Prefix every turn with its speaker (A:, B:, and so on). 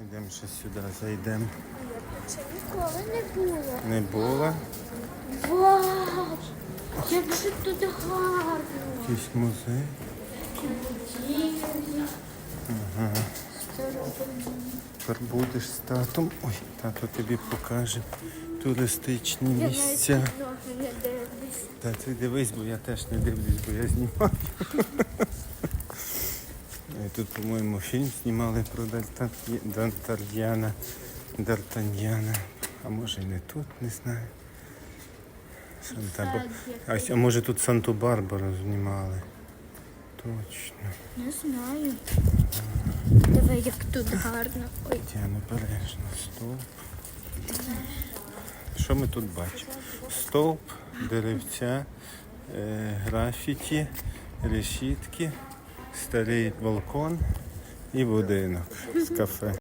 A: Йдемо ще сюди, зайдемо.
B: Це ніколи не було.
A: Не було.
B: Вау! Як же тут гарно!
A: Якийсь музей.
B: Старовинні.
A: Тепер будеш з татом. Ой, тато тобі покаже туристичні
B: Я навіть
A: місця.
B: не дивлюсь.
A: Та ти дивись, бо я теж не дивлюсь, бо я знімаю. І Тут, по-моєму, фільм знімали про Дальта- Д'Артаньяна. А може і не тут, не знаю. Санта А, а може тут Санту-Барбару знімали? Точно.
B: Не знаю. Диви, як тут гарно. Ой,
A: Тяну бережно. Стовп. Що ми тут бачимо? Стовп, деревця, е, графіті, решітки, старий балкон і будинок з кафе.